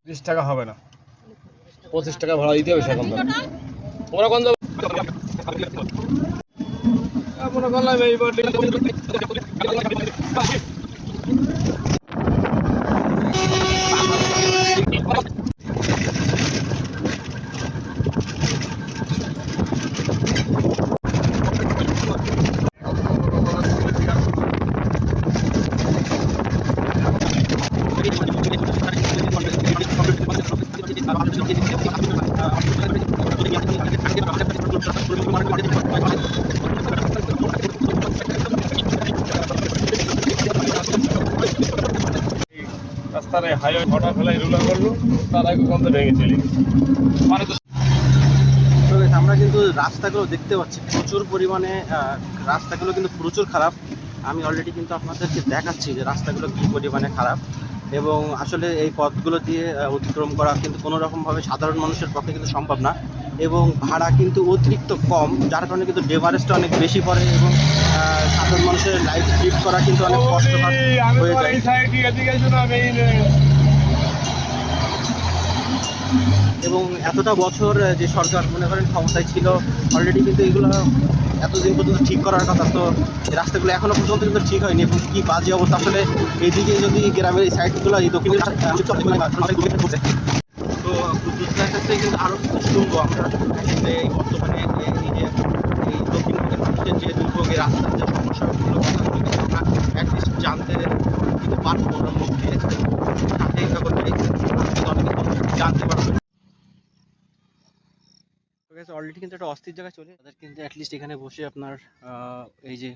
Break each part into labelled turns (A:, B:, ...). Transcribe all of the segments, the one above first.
A: তিরিশ টাকা হবে না। পঁচিশ টাকা ভাড়া দিতে হবে দাম তোমরা কোন মনে করলাম এইবার রাস্তার হাইওয়ে ছটা ফেলাই রুলার করল, তার আগে বন্ধ ভেঙে চলে মানে
B: আমরা কিন্তু রাস্তাগুলো দেখতে পাচ্ছি। প্রচুর পরিমাণে রাস্তাগুলো কিন্তু প্রচুর খারাপ। আমি অলরেডি কিন্তু আপনাদেরকে দেখাচ্ছি যে রাস্তাগুলো কী পরিমাণে খারাপ। এবং আসলে এই পথগুলো দিয়ে অতিক্রম করা কিন্তু কোনো রকমভাবে সাধারণ মানুষের পক্ষে কিন্তু সম্ভব না। এবং ভাড়া কিন্তু অতিরিক্ত কম যার কারণে কিন্তু ডেভারেজটা অনেক বেশি পড়ে এবং সাধারণ মানুষের লাইফ লিড করা কিন্তু অনেক কষ্টকর হয়ে যায়।
A: এদিকে
B: এবং এতটা বছর যে সরকার মনে করেন ক্ষমতায় ছিল অলরেডি কিন্তু এগুলো এতদিন পর্যন্ত ঠিক করার কথা তো রাস্তাগুলো এখনও পর্যন্ত কিন্তু ঠিক হয়নি এবং কি বাজে অবস্থা। আসলে এইদিকে যদি গ্রামের এই সাইডগুলো এই দক্ষিণ থেকে কিন্তু আরও শুনব আমরা। যে বর্তমানে এই যে এই দক্ষিণ মানুষের যে দুর্ভোগের রাস্তার যে সমস্যাগুলো, কথাগুলো কিন্তু আমরা অ্যাটলিস্ট জানতে কিন্তু পারব ওনার মুখ দিয়ে। সাথে অনেক জানতে পারব অলরেডি কিন্তু একটা অস্থির জায়গায় চলে। তাদের কিন্তু অ্যাটলিস্ট এখানে বসে আপনার এই যে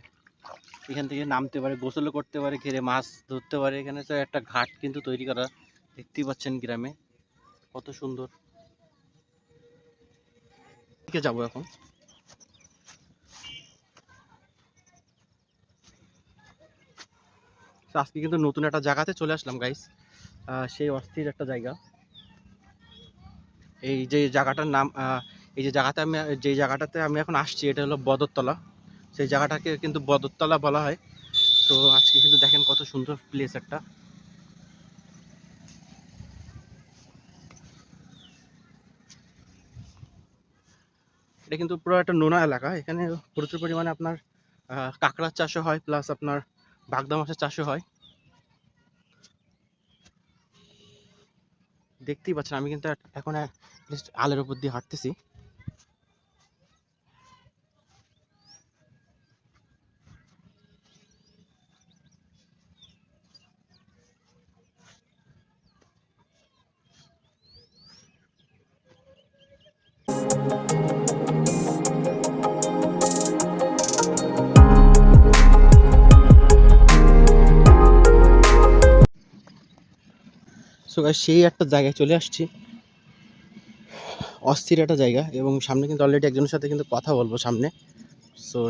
B: এখান থেকে নামতে পারে, গোসলও করতে পারে, ঘেরে মাছ ধরতে পারে। এখানে তো একটা ঘাট কিন্তু তৈরি করা দেখতেই পাচ্ছেন গ্রামে। কত সুন্দর। দিকে যাব এখন। আজকে কিন্তু নতুন একটা জায়গাতে চলে আসলাম গাইস সেই অস্থির একটা জায়গা। এই যে জায়গাটার নাম এই যে জায়গাতে আমি, যে জায়গাটাতে আমি এখন আসছি, এটা হলো বদরতলা। সেই জায়গাটাকে কিন্তু বদরতলা বলা হয়। তো আজকে কিন্তু দেখেন কত সুন্দর প্লেস একটা। এটা কিন্তু পুরো একটা নোনা এলাকা। এখানে প্রচুর পরিমাণে আপনার কাঁকড়ার চাষও হয় প্লাস আপনার বাগদা মাছের চাষও হয়। দেখতেই পাচ্ছেন, আমি কিন্তু এখন আলের উপর দিয়ে হাঁটতেছি। সো সেই একটা জায়গায় চলে আসছি। অস্থির একটা জায়গা এবং সামনে কিন্তু অলরেডি একজনের সাথে কিন্তু কথা বলব সামনে। সো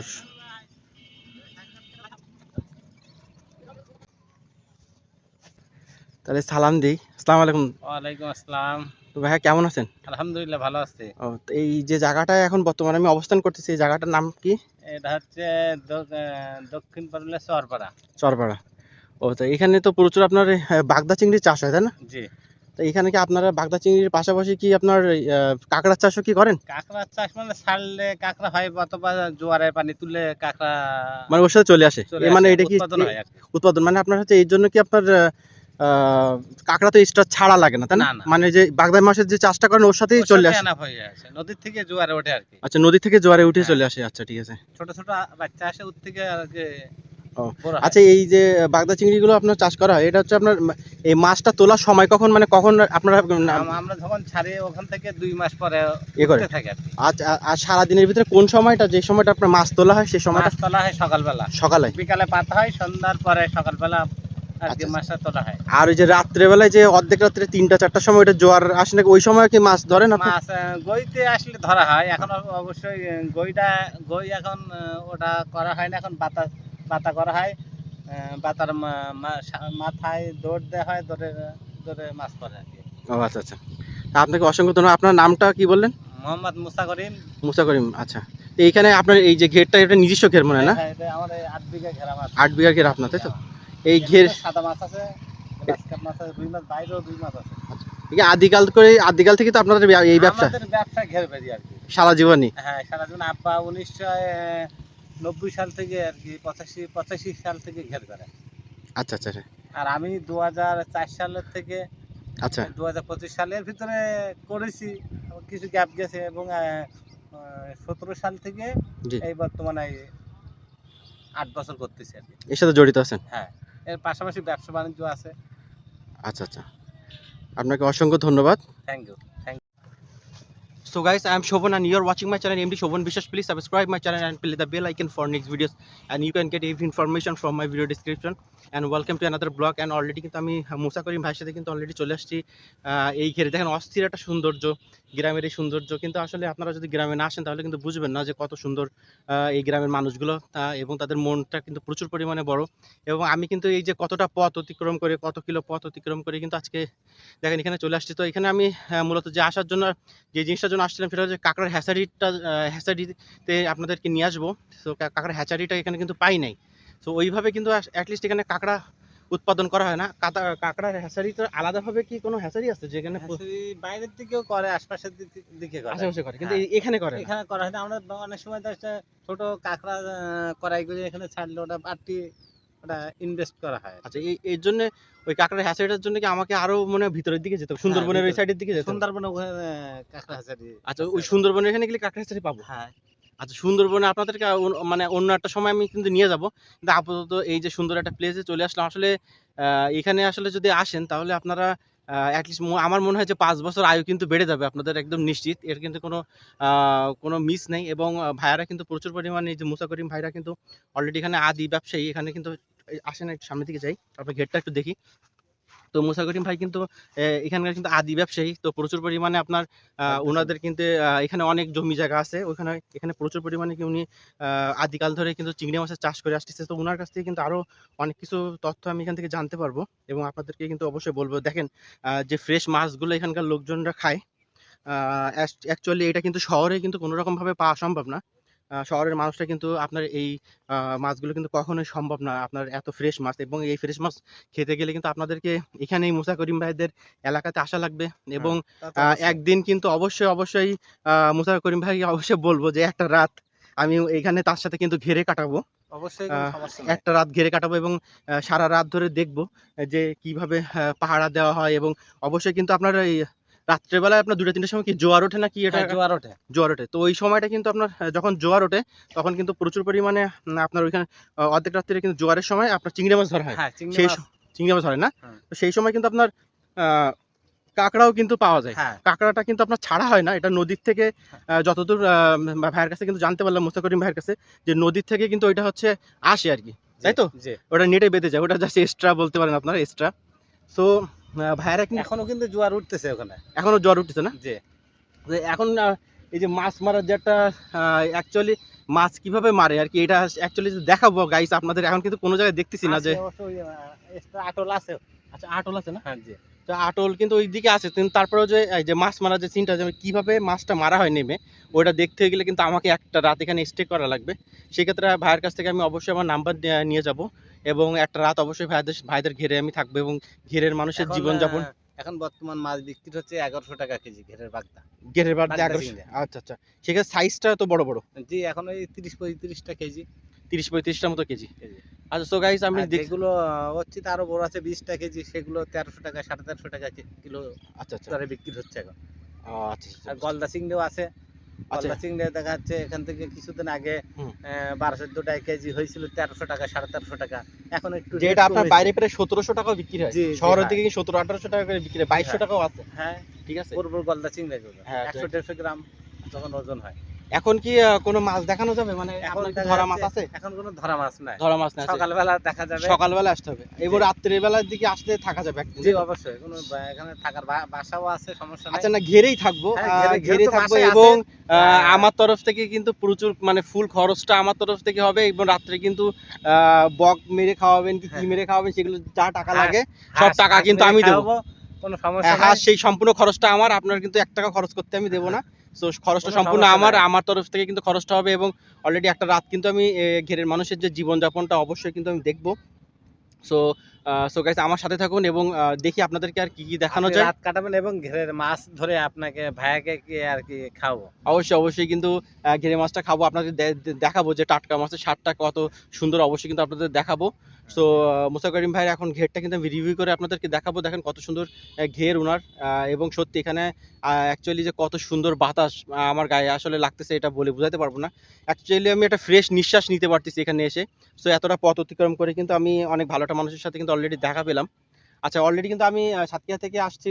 B: তাহলে সালাম দিই। আসসালামু আলাইকুম।
C: ওয়ালাইকুম আসসালাম।
B: তো ভাইয়া কেমন আছেন?
C: আলহামদুলিল্লাহ ভালো আছি।
B: ও তো এই যে জায়গাটা এখন বর্তমানে আমি অবস্থান করতেছি এই জায়গাটার নাম কি?
C: এটা হচ্ছে দক্ষিণ পারুলিয়া চরপাড়া।
B: চরপাড়া। ও তো এখানে তো প্রচুর আপনার বাগদা চিংড়ির চাষ হয় তাই না?
C: জি।
B: তো এখানে কি আপনারা বাগদা চিংড়ির পাশাপাশি কি আপনার কাঁকড়ার চাষও কি করেন?
C: কাঁকড়া চাষ মানে ছাড়লে কাঁকড়া হয় অথবা জোয়ারে পানি তুললে কাঁকড়া
B: মানে ওর সাথে চলে আসে। মানে এটা কি
C: উৎপাদন
B: মানে আপনার হচ্ছে এই জন্য কি আপনার কাঁকড়া তো এক্সট্রা ছাড়া লাগে না তাই না। মানে যে বাগদা মাসের যে চাষটা করেন ওর সাথেই চলে আসে।
C: নদীর থেকে জোয়ারে ওঠে আর কি।
B: আচ্ছা নদী থেকে জোয়ারে উঠে
C: হ্যাঁ।
B: চলে আসে আচ্ছা ঠিক আছে।
C: ছোট ছোট বাচ্চা আসে ওর থেকে আর কি।
B: আচ্ছা এই যে বাগদা চিংড়িগুলো আপনার চাষ করা হয় এটা হচ্ছে আপনার এই মাছটা তোলার সময় কখন মানে কখন আপনারা
C: আমরা যখন ছাড়ে ওখান থেকে দুই মাস পরে
B: এ করে।
C: থাকে আর
B: সারাদিনের ভিতরে কোন সময়টা যে সময়টা আপনার মাছ তোলা হয় সেই সময়টা?
C: মাছ তোলা হয় সকালবেলা।
B: সকালে।
C: বিকালে পাতা হয় সন্ধ্যার পরে সকালবেলা আর
B: আচ্ছা,
C: মাছটা তোলা হয়।
B: আর ওই যে রাত্রেবেলায় যে অর্ধেক রাত্রে তিনটা চারটার সময় ওইটা জোয়ার আসে নাকি ওই সময় কি মাছ ধরেন আপনি?
C: মাছ গইতে আসলে ধরা হয়। এখন অবশ্যই গইটা গই এখন ওটা করা হয় না এখন বাতা বাতা করা হয় বাতার মাথায় দৌড় দেওয়া হয় দৌড়ে দৌড়ে মাছ পড়ে আর কি।
B: ও আচ্ছা আচ্ছা। তা আপনাকে অসংখ্য ধন্যবাদ। আপনার নামটা কি বললেন?
C: মোহাম্মদ মুসা করিম।
B: মুসা করিম আচ্ছা। তো এইখানে আপনার এই যে ঘেরটা এটা নিজস্ব ঘের মনে হয় না?
C: হ্যাঁ, এটা আমাদের আট বিঘা ঘেরা মাছ।
B: আট বিঘা ঘের আপনার তাই তো? এই ঘের
C: সাদা মাছ আছে মাছ আছে রুই মাছ বাইরেও রুই মাছ আছে।
B: এই আদিকাল করে আদিকাল থেকে তো আপনাদের এই ব্যবসা?
C: আমাদের ব্যবসা ঘের বেরি আর কি।
B: সারা জীবনই?
C: হ্যাঁ সারা জীবন। আব্বা উনিশশো নব্বই সাল থেকে আর কি পঁচাশি পঁচাশি সাল থেকে ঘের করে।
B: আচ্ছা আচ্ছা আচ্ছা।
C: আর আমি দু হাজার চার সালের থেকে
B: আচ্ছা।
C: দু হাজার পঁচিশ সালের ভিতরে করেছি কিছু গ্যাপ গেছে এবং সতেরো সাল থেকে এই বর্তমানে আট বছর করতেছি আর কি।
B: এর সাথে জড়িত আছেন?
C: হ্যাঁ এর পাশাপাশি ব্যবসা বাণিজ্য আছে।
B: আচ্ছা আচ্ছা। আপনাকে অসংখ্য ধন্যবাদ।
C: Thank you
B: So guys, I am Shobhan and you are watching my channel MD Shobhan Vishwas. Please subscribe my channel and click the bell icon for next videos. And you can get every information from my video description. And welcome to another blog and কিন্তু আমি মুসা করিম ভাইয়ের সাথে কিন্তু already চলে আসছি। এই ঘেরে দেখেন অস্থির একটা সৌন্দর্য গ্রামের এই সৌন্দর্য। কিন্তু আসলে আপনারা যদি গ্রামে না আসেন তাহলে কিন্তু বুঝবেন না যে কত সুন্দর এই গ্রামের মানুষগুলো এবং তাদের মনটা কিন্তু প্রচুর পরিমাণে বড়। এবং আমি কিন্তু এই যে কতটা পথ অতিক্রম করে কত কিলো পথ অতিক্রম করে কিন্তু আজকে দেখেন এখানে চলে আসছি। তো এখানে আমি মূলত যে আসার জন্য যে জিনিসটার জন্য আসছিলাম সেটা হচ্ছে কাঁকড়ার হ্যাচারিটা হ্যাচারিতে আপনাদেরকে নিয়ে আসব। তো কাঁকড়ার হ্যাচারিটা এখানে কিন্তু পাই নাই। তো ওইভাবে কিন্তু অ্যাটলিস্ট এখানে কাঁকড়া উৎপাদন করা হয় না। কাঁটা- কাঁকড়ার হ্যাচারিটা আলাদাভাবে কি কোনো হ্যাচারি আছে যেখানে
C: বাইরের দিকেও করে আশপাশের দিকে- করে।
B: আশেপাশে করে কিন্তু
C: হ্যাঁ।
B: এখানে করে
C: এখানে করা হয় না। আমরা অনেক সময় দেখা যাচ্ছে ছোট কাঁকড়া আহ, কড়াইগুলো এখানে ছাড়লে ওটা বাড়তি ওটা ইনভেস্ট করা হয়
B: আচ্ছা এই এর জন্য ওই কাঁকড়ার হ্যাচারিটার জন্য কি আমাকে আরও মানে ভিতরের দিকে যেতে হবে? সুন্দরবনের ওই সাইডের দিকে যেতে হবে?
C: সুন্দরবনে ওখানে আহ, কাঁকড়া হাজারি
B: আচ্ছা ওই সুন্দরবনের এখানে গেলে কাঁকড়া হ্যাচারি পাবো?
C: হ্যাঁ।
B: আচ্ছা সুন্দরবনে আপনাদেরকে মানে অন্য একটা সময় আমি কিন্তু নিয়ে যাব। কিন্তু আপাতত এই যে সুন্দর একটা প্লেসে চলে আসলাম আসলে এখানে আসলে যদি আসেন তাহলে আপনারা অ্যাটলিস্ট আমার মনে হয় যে পাঁচ বছর আয়ু কিন্তু বেড়ে যাবে আপনাদের একদম নিশ্চিত। এর কিন্তু কোনো আহ, কোনো মিস নেই এবং ভাইয়ারা কিন্তু প্রচুর পরিমাণে এই যে মুসা করিম ভাইরা কিন্তু অলরেডি এখানে আদি ব্যবসায়ী এখানে কিন্তু আসেন একটু সামনের দিকে যাই তারপর গেটটা একটু দেখি। তো মুসা করিম ভাই কিন্তু এখানকার কিন্তু আদি ব্যবসায়ী তো প্রচুর পরিমাণে আপনার আহ, ওনাদের কিন্তু আহ, এখানে অনেক জমি জায়গা আছে ওখানে এখানে প্রচুর পরিমাণে কি উনি আহ, আদিকাল ধরে কিন্তু চিংড়ি মাছের চাষ করে আসতেছে। তো ওনার কাছ থেকে কিন্তু আরও অনেক কিছু তথ্য আমি এখান থেকে জানতে পারব এবং আপনাদেরকে কিন্তু অবশ্যই বলব। দেখেন আহ, যে ফ্রেশ মাছগুলো এখানকার লোকজনরা খায় অ্যাকচুয়ালি এটা কিন্তু শহরে কিন্তু কোনো রকম ভাবে পাওয়া সম্ভব না। শহরের মানুষরা কিন্তু আপনার এই মাছগুলো কিন্তু কখনোই সম্ভব না আপনার এত ফ্রেশ মাছ এবং এই ফ্রেশ মাছ খেতে গেলে কিন্তু আপনাদেরকে এখানে এই মুসা করিম ভাইদের এলাকাতে আসা লাগবে এবং আহ,
C: অবশ্যই।
B: একদিন কিন্তু অবশ্যই অবশ্যই মুসা করিম ভাই অবশ্যই বলব যে একটা রাত আমি এখানে তার সাথে কিন্তু ঘেরে কাটাবো
C: অবশ্যই।
B: একটা রাত ঘেরে কাটাবো এবং সারা রাত ধরে দেখব যে কীভাবে পাহারা দেওয়া হয় এবং অবশ্যই কিন্তু আপনার এই রাত্রেবেলায় আপনার দুটো তিনটের সময় কি জোয়ার ওঠে না কি এটা?
C: হ্যাঁ, জোয়ার ওঠে।
B: জোয়ার ওঠে। তো ওই সময়টা কিন্তু আপনার যখন জোয়ার ওঠে তখন কিন্তু প্রচুর পরিমাণে আপনার ওইখানে অর্ধেক রাত্রে কিন্তু জোয়ারের সময় আপনার চিংড়ি মাছ ধরা হয়।
C: হ্যাঁ
B: সেই চিংড়ি মাছ ধরে না? তো সেই সময় কিন্তু আপনার আহ, কাঁকড়াও কিন্তু পাওয়া যায়।
C: হ্যাঁ।
B: কাঁকড়াটা কিন্তু আপনার ছাড়া হয় না। এটা নদীর থেকে যতদূর আহ, ভাইয়ের কাছে কিন্তু জানতে পারলাম মুস্তা করিম ভাইয়ের কাছে যে নদীর থেকে কিন্তু ওইটা হচ্ছে আসে আর কি। তাই তো? ওটা নেটে বেঁধে যায়। ওটা জাস্ট এক্সট্রা বলতে পারেন আপনার এক্সট্রা সো ভাইয়েরা কিন্তু
C: এখনও কিন্তু জোয়ার উঠতেছে ওখানে।
B: এখনও জ্বর উঠতেছে না? তো এখন এই যে মাছ মারার যে একটা অ্যাকচুয়ালি মাছ কীভাবে মারে? আর কি এটা অ্যাকচুয়ালি দেখাবো গাইস আপনাদের এখন কিন্তু কোনো জায়গায় দেখতেছি না যে
C: আটল আছে।
B: আচ্ছা আটল আছে না?
C: হ্যাঁ জি।
B: তো আটল কিন্তু ওই দিকে আছে কিন্তু তারপরেও যে এই যে মাছ মারার যে সিনটা যে কীভাবে মাছটা মারা হয় নেমে ওইটা দেখতে গেলে কিন্তু আমাকে একটা রাত এখানে স্টে করা লাগবে। সেক্ষেত্রে ভাইয়ের কাছ থেকে আমি অবশ্যই আমার নাম্বার নিয়ে যাব। এবং একটা রাত অবশ্যই ভাইদের ভাইদের ঘেরে আমি থাকব এবং ঘেরের মানুষের জীবনযাপন।
C: এখন বর্তমান মাছ বিক্রি হচ্ছে এগারোশো টাকা কেজি ঘেরের বাগদা।
B: ঘেরের
C: বাগদা
B: এগারোশো আচ্ছা আচ্ছা। সেক্ষেত্রে সাইজটা তো বড় বড়?
C: জি এখন ওই তিরিশ পঁয়ত্রিশটা কেজি।
B: তিরিশ পঁয়ত্রিশটার মতো কেজি। আচ্ছা সো গাইস আমি
C: যেগুলো হচ্ছে তো আরও বড় আছে বিশটা কেজি সেগুলো তেরোশো টাকা সাড়ে তেরোশো টাকা কিলো
B: আচ্ছা আচ্ছা।
C: বিক্রি হচ্ছে এখন।
B: আচ্ছা আচ্ছা,
C: আর গলদা চিংড়িও আছে। গলদা চিংড়ি দেখা যাচ্ছে এখান থেকে কিছুদিন আগে
B: হুম।
C: বারো চোদ্দ টাকা কেজি হয়েছিল তেরোশো টাকা সাড়ে তেরোশো টাকা। এখন একটু
B: যেটা আপনার। বাইরে প্রায় সতেরোশো টাকা বিক্রি হয়। শহরের
C: হ্যাঁ।
B: দিকে সতেরো আঠারোশো টাকা করে বিক্রি হয়? বাইশশো
C: হ্যাঁ।
B: টাকাও আছে।
C: হ্যাঁ।
B: ঠিক আছে?
C: পূর্ব গলদা চিংড়ি
B: হ্যাঁ,
C: একশো। দেড়শো গ্রাম যখন ওজন হয়।
B: এখন কি কোনো মাছ দেখানো যাবে মানে
C: এখন
B: কি ধরা মাছ আছে
C: এখন কোনো ধরা মাছ নাই
B: ধরা মাছ না আছে?
C: সকালবেলা দেখা যাবে
B: সকালবেলা আসতে হবে এবার
C: জি।
B: রাত্রের বেলার দিকে আসলে থাকা যাবে একদিন
C: জি অবশ্যই কোনো এখানে থাকার বাসাও আছে সমস্যা নাই
B: আচ্ছা না ঘেরেই থাকব
C: হ্যাঁ, ঘেরে-
B: থাকব এবং
C: হ্যাঁ।
B: আমার তরফ থেকে কিন্তু প্রচুর মানে ফুল খরচটা আমার তরফ থেকে হবে এবং রাত্রে কিন্তু আহ, বক মেরে খাওয়াবেন কি কি
C: হ্যাঁ।
B: মেরে খাওয়াবেন সেগুলো যা টাকা লাগে সব টাকা কিন্তু আমি দেবো।
C: খাওয়াবো, কোনো সমস্যা
B: হ্যাঁ সেই সম্পূর্ণ খরচটা আমার আপনার কিন্তু এক টাকা খরচ করতে আমি দেবো না। তো খরচটা সম্পূর্ণ আমার আমার তরফ থেকে কিন্তু খরচটা হবে এবং অলরেডি একটা রাত কিন্তু আমি ঘেরের মানুষের যে জীবনযাপনটা অবশ্যই কিন্তু আমি দেখব। সো সো গাইস আমার সাথে থাকুন এবং দেখি আপনাদেরকে আর কি কি দেখানো যায়।
C: রাত কাটাবেন এবং ঘেরের মাছ ধরে আপনাকে ভাইয়াকে কি আর কি খাব
B: অবশ্যই অবশ্যই কিন্তু ঘেরে মাছটা খাব। আপনাদের দেখাবো যে টাটকা মাছের স্বাদটা কত সুন্দর অবশ্যই কিন্তু আপনাদের দেখাবো। সো মুসা করিম ভাইয়ের এখন ঘেরটা কিন্তু আমি রিভিউ করে আপনাদেরকে দেখাবো। দেখেন কত সুন্দর ঘের ওনার আহ, এবং সত্যি এখানে অ্যাকচুয়ালি যে কত সুন্দর বাতাস আমার গায়ে আসলে লাগতেছে এটা বলে বোঝাতে পারব না। অ্যাকচুয়ালি আমি একটা ফ্রেশ নিঃশ্বাস নিতে পারতেছি এখানে এসে। সো এতটা পথ অতিক্রম করে কিন্তু আমি অনেক ভালোটা মানুষের সাথে কিন্তু অলরেডি দেখা পেলাম আচ্ছা অলরেডি কিন্তু আমি সাতক্ষীরা থেকে আসছি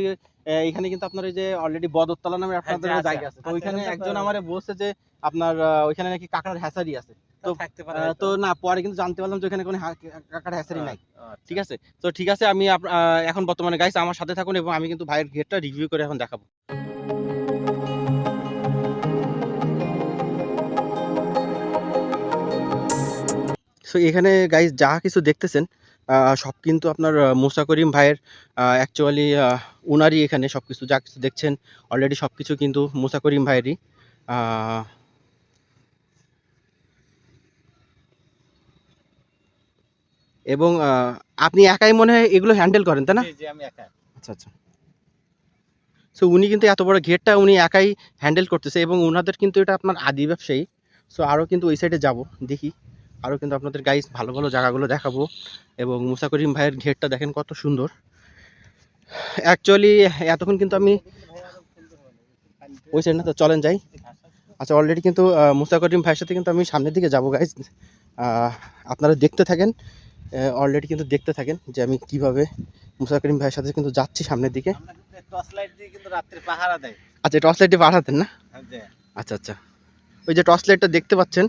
B: এখানে কিন্তু আপনার এই যে অলরেডি বদরতলা নামে আপনাদের জায়গা আছে। তো ওইখানে একজন আমারে বলছে যে আপনার ওইখানে নাকি কাঁকড়ার হ্যাসারি আছে।
C: তো
B: তো, তো না পরে কিন্তু জানতে পারলাম যে ওখানে কোনো কাঁকড়ার হ্যাসারি নাই।
C: আচ্ছা।
B: ঠিক আছে? তো ঠিক আছে আমি এখন বর্তমানে গাইস আমার সাথে থাকুন এবং আমি কিন্তু ভাইয়ের গেটটা রিভিউ করে এখন দেখাবো। সো এখানে গাইস যা কিছু দেখতেছেন সব কিন্তু আপনার মুসা করিম ভাইয়ের অ্যাকচুয়ালি উনারই এখানে সব কিছু যা কিছু দেখছেন অলরেডি সব কিছু কিন্তু মুসা করিম ভাইয়েরই। এবং আপনি একাই মনে হয় এগুলো হ্যান্ডেল করেন তাই না? আচ্ছা আচ্ছা। সো উনি কিন্তু এত বড় গেটটা উনি একাই হ্যান্ডেল করতেছে এবং ওনাদের কিন্তু এটা আপনার আদি ব্যবসায়ী। সো আরও কিন্তু ওই সাইডে যাব দেখি। আরও কিন্তু আপনাদের গাইস ভালো ভালো জায়গাগুলো দেখাবো। এবং মুসা করিম ভাইয়ের ঘেরটা দেখেন কত সুন্দর। অ্যাকচুয়ালি এতক্ষণ কিন্তু আমি ওই সাইড না তো চলেন যাই। আচ্ছা অলরেডি কিন্তু মুসা করিম ভাইয়ের সাথে কিন্তু আমি সামনের দিকে যাব গাইজ আপনারা দেখতে থাকেন অলরেডি কিন্তু দেখতে থাকেন যে আমি কীভাবে মুসা করিম ভাইয়ের সাথে কিন্তু যাচ্ছি সামনের দিকে।
C: আমরা টর্চ লাইট দিয়ে পাহারা
B: আচ্ছা টর্চ লাইটে পাঠাতেন না? আচ্ছা আচ্ছা। ওই যে টর্চ লাইটটা দেখতে পাচ্ছেন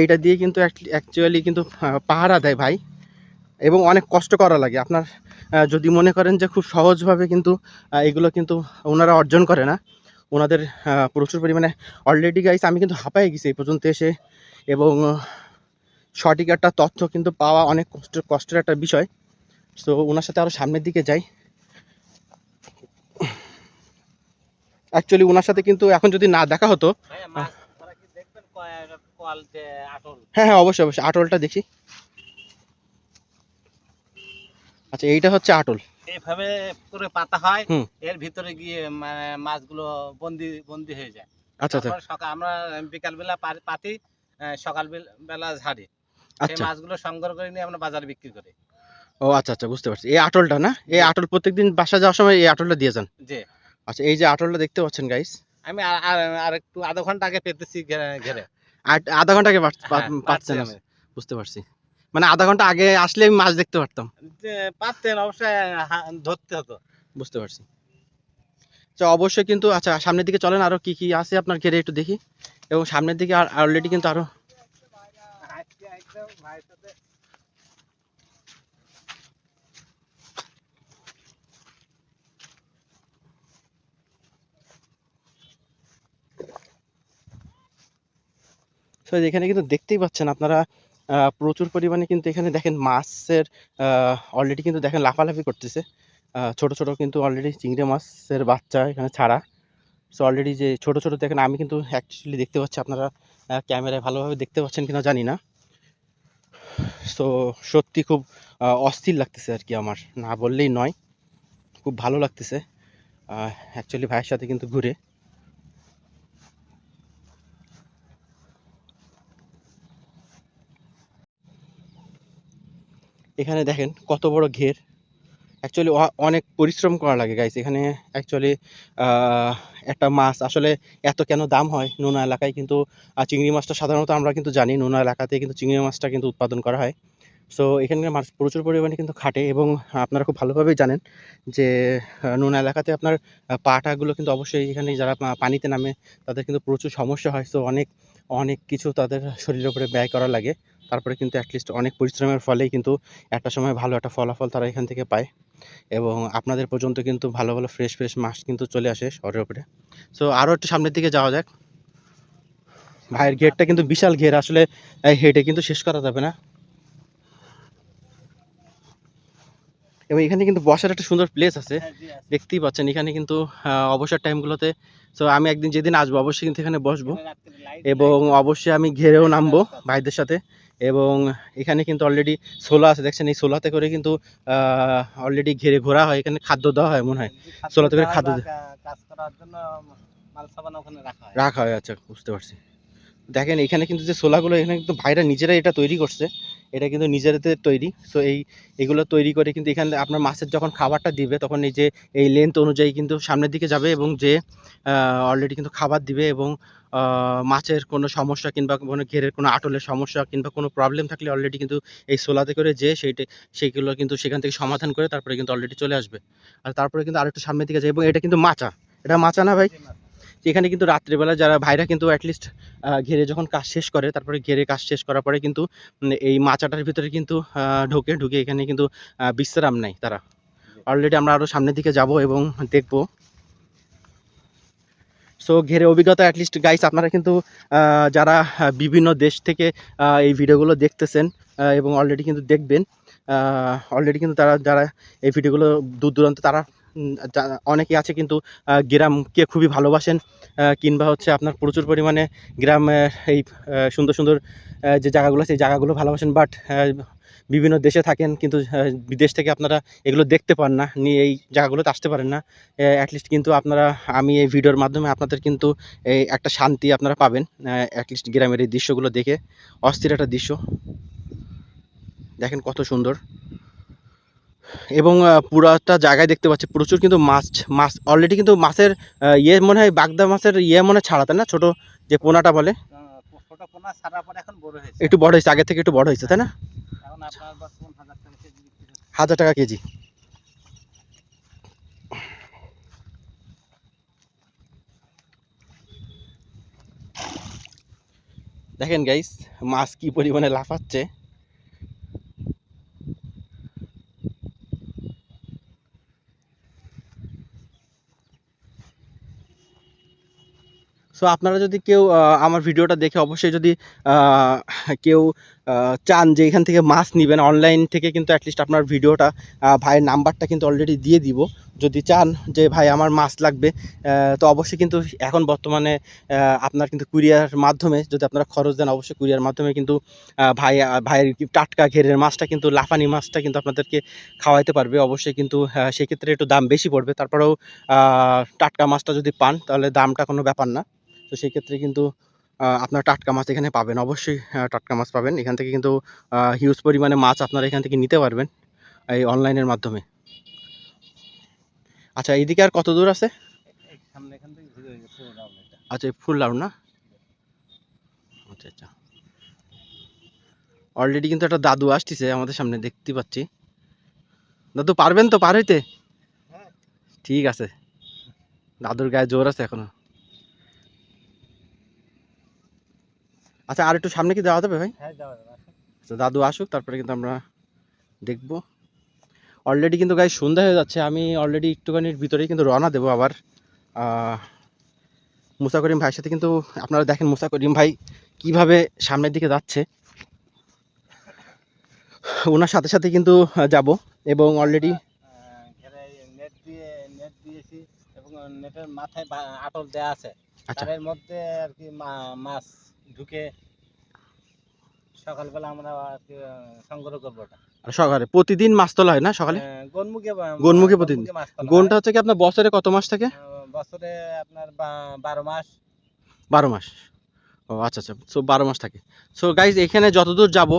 B: এইটা দিয়ে কিন্তু অ্যাকচুয়ালি কিন্তু পাহারা দেয় ভাই। এবং অনেক কষ্ট করা লাগে। আপনার যদি মনে করেন যে খুব সহজভাবে কিন্তু এগুলো কিন্তু ওনারা অর্জন করে না। ওনাদের প্রচুর পরিমাণে অলরেডি গাইস আমি কিন্তু হাঁপাই গেছি এই পর্যন্ত এসে। এবং সঠিক একটা তথ্য কিন্তু পাওয়া অনেক কষ্ট কষ্টের একটা বিষয়। তো ওনার সাথে আরও সামনের দিকে যাই। অ্যাকচুয়ালি ওনার সাথে কিন্তু এখন যদি না দেখা হতো হ্যাঁ হ্যাঁ অবশ্যই অবশ্যই। আটলটা দেখি। আচ্ছা এইটা হচ্ছে আটল।
C: এইভাবে করে পাতা হয় এর ভিতরে গিয়ে মানে মাছগুলো বন্দি বন্দি হয়ে যায়।
B: আচ্ছা আচ্ছা।
C: সকাল আমরা বিকাল বেলা পাতি সকাল বেল- ঝাড়ি। সেই
B: আচ্ছা।
C: মাছগুলো সংগ্রহ করে নিয়ে আমরা বাজারে বিক্রি করি।
B: ও আচ্ছা আচ্ছা বুঝতে পারছি। এই আটলটা না? এই আটল প্রত্যেকদিন বাসা যাওয়ার সময় এই আটলটা দিয়ে যান?
C: যে
B: আচ্ছা এই যে আটলটা দেখতে পাচ্ছেন গাইস
C: আমি আর- আর আর একটু আধা ঘণ্টা আগে পেতেছি ঘেরে-
B: আধা ঘণ্টা আগে পাচ- পাচ্ছেন
C: আমি।
B: বুঝতে পারছি। মানে আধা ঘণ্টা আগে আসলে আমি মাছ দেখতে পারতাম।
C: পারতেন অবশ্যই ধরতে হতো।
B: বুঝতে পারছি। তো অবশ্যই কিন্তু আচ্ছা সামনের দিকে চলেন আরও কি কি আছে আপনার ঘেরে একটু দেখি। এবং সামনের দিকে অলরেডি কিন্তু আরও তো এখানে কিন্তু দেখতেই পাচ্ছেন আপনারা প্রচুর পরিমাণে কিন্তু এখানে দেখেন মাছের অলরেডি কিন্তু দেখেন লাফালাফি করতেছে। ছোট ছোট কিন্তু অলরেডি চিংড়ি মাছের বাচ্চা এখানে ছাড়া। সো অলরেডি যে ছোট ছোট দেখেন, আমি কিন্তু অ্যাকচুয়ালি দেখতে পাচ্ছি আপনারা ক্যামেরায় ভালোভাবে দেখতে পাচ্ছেন কিনা জানি না। সো সত্যি খুব অস্থির লাগতেছে আর কি আমার, না বললেই নয়। খুব ভালো লাগতেছে অ্যাকচুয়ালি ভাইয়ের সাথে কিন্তু ঘুরে। এখানে দেখেন কত বড় ঘের। অ্যাকচুয়ালি অনেক পরিশ্রম করা লাগে গাইস এখানে অ্যাকচুয়ালি একটা মাছ, আসলে এত কেন দাম হয় নোনা এলাকায় কিন্তু চিংড়ি মাছটা সাধারণত আমরা কিন্তু জানি, নোনা এলাকাতে কিন্তু চিংড়ি মাছটা কিন্তু উৎপাদন করা হয়। সো এখানকার মাছ প্রচুর পরিমাণে কিন্তু খাটে এবং আপনারা খুব ভালোভাবেই জানেন যে নোনা এলাকাতে আপনার পাটাগুলো কিন্তু অবশ্যই এখানে যারা পানিতে নামে তাদের কিন্তু প্রচুর সমস্যা হয়। সো অনেক অনেক কিছু তাদের শরীরের উপরে ব্যয় করা লাগে। তারপরে কিন্তু অ্যাটলিস্ট অনেক পরিশ্রমের ফলেই কিন্তু একটা সময় ভালো একটা ফলাফল তারা এখান থেকে পায়। এবং আপনাদের পর্যন্ত কিন্তু ভালো ভালো ফ্রেশ ফ্রেশ মাছ কিন্তু চলে আসে শহরের উপরে। সো আরও একটু সামনের দিকে যাওয়া যাক। ভাইয়ের ঘেরটা কিন্তু বিশাল ঘের আসলে এই হেঁটে কিন্তু শেষ করা যাবে না। এবং এখানে কিন্তু বসার একটা সুন্দর প্লেস আছে।
C: হ্যাঁ, আছে।
B: দেখতেই পাচ্ছেন এখানে কিন্তু অবসর টাইমগুলোতে সো আমি একদিন যেদিন আসব অবশ্যই কিন্তু এখানে বসবো। এবং অবশ্যই আমি ঘেরেও নামবো ভাইদের সাথে। এবং এখানে কিন্তু অলরেডি সোলা আছে। দেখছেন এই সোলাতে করে কিন্তু অলরেডি ঘিরে ঘোরা হয়। এখানে খাদ্য দেওয়া হয় মনে হয়। সোলাতে করে খাদ্য
C: হয়।
B: রাখা হয় আচ্ছা বুঝতে পারছি। দেখেন, এখানে কিন্তু যে সোলাগুলো এখানে কিন্তু ভাইরা নিজেরাই এটা তৈরি করছে। এটা কিন্তু নিজেদের তৈরি। সো এই, এগুলো তৈরি করে কিন্তু এখানে আপনার মাছের যখন খাবারটা দিবে, তখন এই যে, এই লেন্থ অনুযায়ী কিন্তু সামনের দিকে যাবে এবং যে অলরেডি কিন্তু খাবার দিবে এবং মাছের কোনো সমস্যা কিংবা কোনো ঘেরের কোনো আটলের সমস্যা কিংবা কোনো প্রবলেম থাকলে অলরেডি কিন্তু এই সোলাতে করে যে, সেইটা, সেইগুলো কিন্তু সেখান থেকে সমাধান করে তারপরে কিন্তু অলরেডি চলে আসবে। আর তারপরে কিন্তু আরেকটু সামনের দিকে যায় এবং এটা কিন্তু মাচা। এটা মাচা না ভাই? এখানে কিন্তু রাত্রিবেলা যারা ভাইরা কিন্তু অ্যাটলিস্ট ঘেরে যখন কাজ শেষ করে, তারপরে ঘেরে কাজ শেষ করার পরে কিন্তু এই মাচাটার ভিতরে কিন্তু ঢোকে, ঢুকে এখানে কিন্তু বিশ্রাম নেয় তারা। অলরেডি আমরা আরও সামনের দিকে যাব এবং দেখব। সো ঘেরে অভিজ্ঞতা অ্যাটলিস্ট গাইস আপনারা কিন্তু যারা বিভিন্ন দেশ থেকে এই ভিডিওগুলো দেখতেছেন এবং অলরেডি কিন্তু দেখবেন অলরেডি কিন্তু তারা, যারা এই ভিডিওগুলো দূর দূরান্ত, তারা অনেকেই আছে কিন্তু গ্রামকে খুবই ভালোবাসেন কিংবা হচ্ছে আপনার প্রচুর পরিমাণে গ্রামের এই সুন্দর সুন্দর যে জায়গাগুলো সেই জায়গাগুলো ভালোবাসেন বাট বিভিন্ন দেশে থাকেন, কিন্তু বিদেশ থেকে আপনারা এগুলো দেখতে পান না, নিয়ে এই জায়গাগুলোতে আসতে পারেন না। অ্যাটলিস্ট কিন্তু আপনারা, আমি এই ভিডিওর মাধ্যমে আপনাদের কিন্তু এই একটা শান্তি আপনারা পাবেন অ্যাটলিস্ট গ্রামের এই দৃশ্যগুলো দেখে, অস্থির একটা দৃশ্য। দেখেন কত সুন্দর। এবং পুরাটা জায়গায় দেখতে পাচ্ছি প্রচুর কিন্তু মাছ মাছ অলরেডি কিন্তু মাছের ইয়ে মনে হয় বাগদা মাছের ইয়ে মনে হয় ছাড়া না? ছোট যে পোনাটা বলে? একটু বড় হয়েছে আগে থেকে একটু বড় হয়েছে তাই না?
C: হাজার টাকা কেজি
B: দেখেন গাইস মাছ কি পরিমাণে লাফাচ্ছে। সো আপনারা যদি কেউ আমার ভিডিওটা দেখে অবশ্যই যদি কেউ চান যে এখান থেকে মাছ নেবেন অনলাইন থেকে কিন্তু অ্যাটলিস্ট আপনার ভিডিওটা ভাইয়ের নাম্বারটা কিন্তু অলরেডি দিয়ে দিব। যদি চান যে, ভাই, আমার মাছ লাগবে তো অবশ্যই কিন্তু এখন বর্তমানে আপনার কিন্তু কুরিয়ার মাধ্যমে যদি আপনারা খরচ দেন, অবশ্যই কুরিয়ার মাধ্যমে কিন্তু ভাই ভাইয়ের টাটকা ঘেরের মাছটা কিন্তু, লাফানি মাছটা কিন্তু আপনাদেরকে খাওয়াইতে পারবে। অবশ্যই কিন্তু সেক্ষেত্রে একটু দাম বেশি পড়বে। তারপরেও টাটকা মাছটা যদি পান, তাহলে দামটা কোনো ব্যাপার না। তো সেই ক্ষেত্রে কিন্তু আপনার টাটকা মাছ এখানে পাবেন। অবশ্যই টাটকা মাছ পাবেন। এখান থেকে কিন্তু হিউজ পরিমাণে মাছ আপনারা এখান থেকে নিতে পারবেন এই অনলাইনের মাধ্যমে। আচ্ছা এইদিকে আর কত দূর আছে? আচ্ছা ফুল রাউন্ড না? আচ্ছা আচ্ছা। অলরেডি কিন্তু একটা দাদু আসতেছে আমাদের সামনে দেখতে পাচ্ছি। দাদু পারবেন তো পার হইতে?
C: হ্যাঁ।
B: ঠিক আছে। দাদুর গায়ে জোর আছে এখনও। আচ্ছা আর একটু সামনে কি দেওয়া যাবে ভাই?
C: হ্যাঁ।
B: আচ্ছা দাদু আসুক তারপরে কিন্তু আমরা দেখব। অলরেডি কিন্তু গায়ে সন্ধ্যা হয়ে যাচ্ছে আমি অলরেডি একটুখানির ভিতরেই কিন্তু রওনা দেবো আবার। মুসা করিম ভাইয়ের সাথে কিন্তু আপনারা দেখেন মুসা করিম ভাই কীভাবে সামনের দিকে যাচ্ছে। ওনার সাথে সাথে কিন্তু যাব এবং অলরেডি
C: নেট দিয়ে নেট দিয়েছি এবং নেটের মাথায় আটল দেওয়া আছে।
B: আচ্ছা।
C: তারের মধ্যে আর কি মাছ ঢুকে সকালবেলা আমরা সংগ্রহ করব ওটা।
B: সকালে প্রতিদিন মাছ তোলা হয় না সকালে?
C: আহ, গনমুখে
B: গনমুখে প্রতিদিন। গনটা হচ্ছে কি আপনার বছরে কত মাস থাকে?
C: বছরে আপনার বারো মাস।
B: বারো মাস। ও আচ্ছা আচ্ছা। সো বারো মাস থাকে। সো গাইজ এখানে যতদূর যাব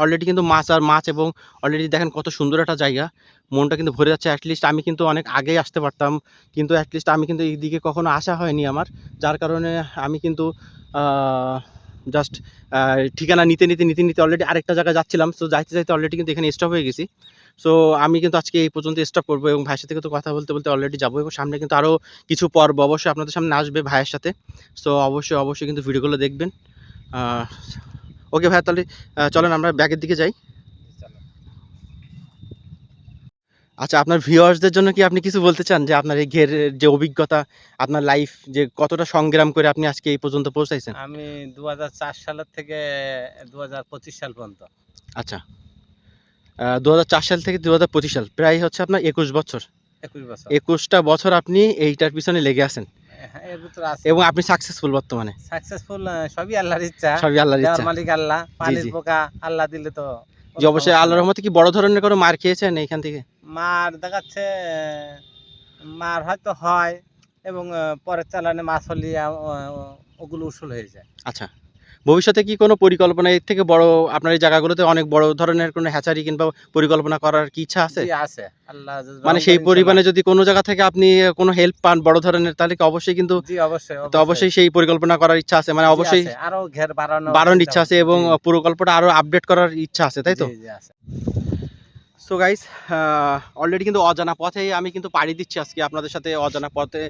B: অলরেডি কিন্তু মাছ আর মাছ এবং অলরেডি দেখেন কত সুন্দর একটা জায়গা। মনটা কিন্তু ভরে যাচ্ছে। অ্যাটলিস্ট আমি কিন্তু অনেক আগেই আসতে পারতাম। কিন্তু অ্যাটলিস্ট আমি কিন্তু এইদিকে কখনো আসা হয়নি আমার। যার কারণে আমি কিন্তু জাস্ট ঠিকানা নিতে নিতে নিতে নিতে অলরেডি আরেকটা জায়গায় যাচ্ছিলাম। সো যাইতে যাইতে অলরেডি কিন্তু এখানে স্টপ হয়ে গেছি। সো আমি কিন্তু আজকে এই পর্যন্ত স্টপ করব এবং ভাইয়ের সাথে কিন্তু কথা বলতে বলতে অলরেডি যাব এবং সামনে কিন্তু আরও কিছু পর্ব অবশ্যই আপনাদের সামনে আসবে ভাইয়ের সাথে। সো অবশ্যই অবশ্যই কিন্তু ভিডিওগুলো দেখবেন। ওকে ভাই তাহলে চলেন আমরা ব্যাগের দিকে যাই। আচ্ছা আপনার ভিউয়ার্সদের জন্য কি আপনি কিছু বলতে চান? যে আপনার এই ঘের যে অভিজ্ঞতা আপনার লাইফ যে কতটা সংগ্রাম করে আপনি আজকে এই পর্যন্ত পৌঁছাইছেন?
C: আমি দু সালের থেকে দুহাজার পঁচিশ সাল পর্যন্ত।
B: আচ্ছা। দু হাজার চার সাল থেকে দু হাজার পঁচিশ সাল প্রায় হচ্ছে আপনার একুশ বছর।
C: একুশ বছর।
B: একুশটা বছর আপনি এইটার পিছনে লেগে আছেন।
C: হ্যাঁ,
B: এবং আপনি সাকসেসফুল বর্তমানে।
C: সাকসেসফুল সবই আল্লাহর ইচ্ছা।
B: সবই আল্লাহর ইচ্ছা।
C: মালিক আল্লাহ পানির পোকা আল্লাহ দিলে তো
B: জি অবশ্যই আল্লাহর রহমতে কি বড় ধরনের কোনো মার খেয়েছেন এখান থেকে?
C: মার দেখাচ্ছে মার হয়তো হয় এবং পরের চালানে মাছ হলে ওগুলো উসুল হয়ে যায়।
B: আচ্ছা। ভবিষ্যতে কি কোনো পরিকল্পনা এর থেকে বড় আপনার এই জায়গাগুলোতে অনেক বড় ধরনের কোনো হ্যাচারি কিংবা পরিকল্পনা করার কি ইচ্ছা আছে?
C: আছে। আল্লাহ
B: মানে সেই পরিমাণে যদি কোনো জায়গা থেকে আপনি কোনো হেল্প পান বড় ধরনের তাহলে কি অবশ্যই কিন্তু
C: জি অবশ্যই
B: তো অবশ্যই। সেই পরিকল্পনা করার ইচ্ছা আছে। মানে অবশ্যই।
C: আরও ঘের বাড়ানো
B: বাড়ানোর ইচ্ছা আছে এবং
C: পুরো
B: প্রকল্পটা আরও আপডেট করার ইচ্ছা আছে তাই তো?
C: জি, জি, আছে।
B: সো গাইস অলরেডি কিন্তু অজানা পথে আমি কিন্তু পাড়ি দিচ্ছি আজকে আপনাদের সাথে অজানা পথে।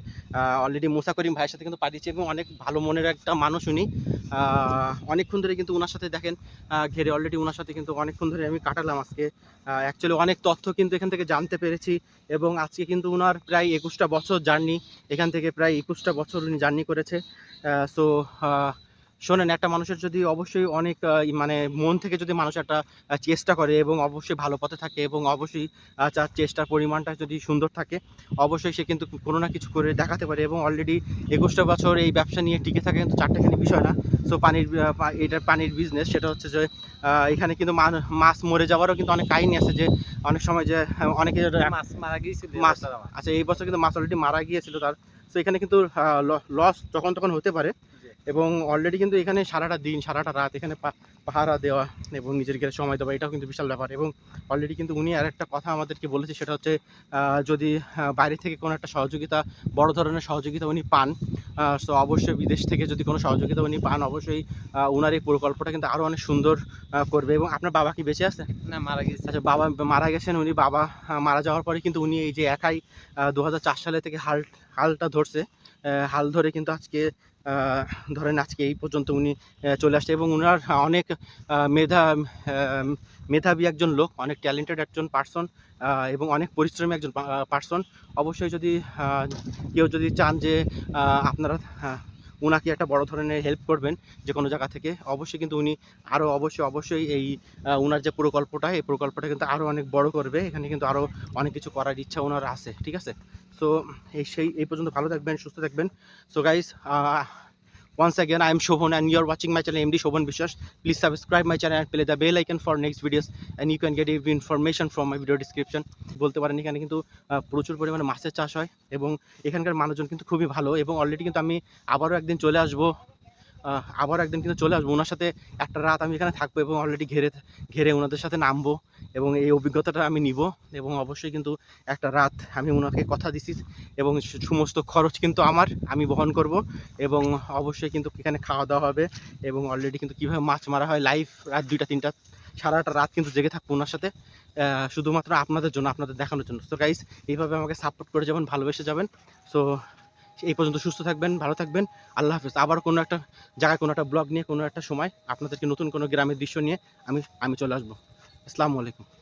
B: অলরেডি মুসা করিম ভাইয়ের সাথে কিন্তু পাড়ি দিচ্ছি এবং অনেক ভালো মনের একটা মানুষ উনি। অনেকক্ষণ ধরে কিন্তু ওনার সাথে দেখেন ঘেরে অলরেডি ওনার সাথে কিন্তু অনেকক্ষণ ধরে আমি কাটালাম আজকে। অ্যাকচুয়ালি অনেক তথ্য কিন্তু এখান থেকে জানতে পেরেছি এবং আজকে কিন্তু ওনার প্রায় একুশটা বছর জার্নি, এখান থেকে প্রায় একুশটা বছর উনি জার্নি করেছে। সো শোনেন একটা মানুষের যদি অবশ্যই অনেক মানে মন থেকে যদি মানুষ একটা চেষ্টা করে এবং অবশ্যই ভালো পথে থাকে এবং অবশ্যই তার চেষ্টার পরিমাণটা যদি সুন্দর থাকে অবশ্যই সে কিন্তু কোনো না কিছু করে দেখাতে পারে এবং অলরেডি একুশটা বছর এই ব্যবসা নিয়ে টিকে থাকে কিন্তু চারটেখানি বিষয় না সো পানির এটার পানির বিজনেস সেটা হচ্ছে যে এখানে কিন্তু মাছ মরে যাওয়ারও কিন্তু অনেক কাহিনী আছে যে অনেক সময় যে আহ, অনেকে
C: মাছ মারা গিয়েছিল
B: মাছ-। আচ্ছা এই বছর কিন্তু মাছ অলরেডি মারা গিয়েছিল তার তো এখানে কিন্তু লস যখন তখন হতে পারে। এবং অলরেডি কিন্তু এখানে সারাটা দিন সারাটা রাত এখানে পাহারা দেওয়া এবং নিজের ঘরে সময় দেওয়া এটাও কিন্তু বিশাল ব্যাপার। এবং অলরেডি কিন্তু উনি আর একটা কথা আমাদেরকে বলেছে সেটা হচ্ছে যদি বাইরে থেকে কোনো একটা সহযোগিতা বড় ধরনের সহযোগিতা উনি পান তো অবশ্যই বিদেশ থেকে যদি কোনো সহযোগিতা উনি পান অবশ্যই উনার এই প্রকল্পটা কিন্তু আরও অনেক সুন্দর করবে। এবং আপনার বাবা কি বেঁচে আছে?
C: না মারা গেছে।
B: আচ্ছা বাবা মারা গেছেন উনি বাবা মারা যাওয়ার পরে কিন্তু উনি এই যে একাই দু হাজার চার সালে থেকে হাল হালটা ধরছে হাল ধরে কিন্তু আজকে ধরেন আজকে এই পর্যন্ত উনি চলে আসছে এবং উনার অনেক মেধা মেধাবী একজন লোক, অনেক ট্যালেন্টেড একজন পার্সন এবং অনেক পরিশ্রমী একজন পার্সন অবশ্যই যদি কেউ যদি চান যে আপনারা উনাকে একটা বড় ধরনের হেল্প করবেন যে কোনো জায়গা থেকে। অবশ্যই কিন্তু উনি আরও অবশ্যই অবশ্যই এই ওনার যে প্রকল্পটা, এই প্রকল্পটা কিন্তু আরও অনেক বড় করবে। এখানে কিন্তু আরও অনেক কিছু করার ইচ্ছা ওনার আছে, ঠিক আছে? সো এই সেই, এই পর্যন্ত ভালো থাকবেন, সুস্থ থাকবেন। So guys once again i am shobhan and you are watching my channel md shobhan Vishwas. please subscribe my channel and play the bell icon for next videos and you can get information from my video description বলতে পারেন এখানে কিন্তু প্রচুর পরিমাণে মাছের চাষ হয় এবং এখানকার মানুষজন কিন্তু খুবই ভালো এবং অলরেডি কিন্তু আমি আবারও একদিন চলে আসব আহ, আবারও একদিন কিন্তু চলে আসব। ওনার সাথে একটা রাত আমি এখানে থাকব এবং অলরেডি ঘেরে ঘেরে ওনাদের সাথে নামবো এবং এই অভিজ্ঞতাটা আমি নিব এবং অবশ্যই কিন্তু একটা রাত আমি ওনাকে কথা দিছি এবং সমস্ত খরচ কিন্তু আমার আমি বহন করব এবং অবশ্যই কিন্তু এখানে খাওয়া দাওয়া হবে এবং অলরেডি কিন্তু কীভাবে মাছ মারা হয় লাইভ রাত দুইটা তিনটা সারাটা রাত কিন্তু জেগে থাকব ওনার সাথে শুধুমাত্র আপনাদের জন্য আপনাদের দেখানোর জন্য। তো গাইস এইভাবে আমাকে সাপোর্ট করে যাবেন ভালোবেসে যাবেন। সো এই পর্যন্ত সুস্থ থাকবেন, ভালো থাকবেন। আল্লাহ হাফিজ। আবার কোনো একটা জায়গায় কোনো একটা ব্লগ নিয়ে কোনো একটা সময় আপনাদেরকে নতুন কোনো গ্রামের দৃশ্য নিয়ে আমি আমি চলে আসব। আসসালামু আলাইকুম।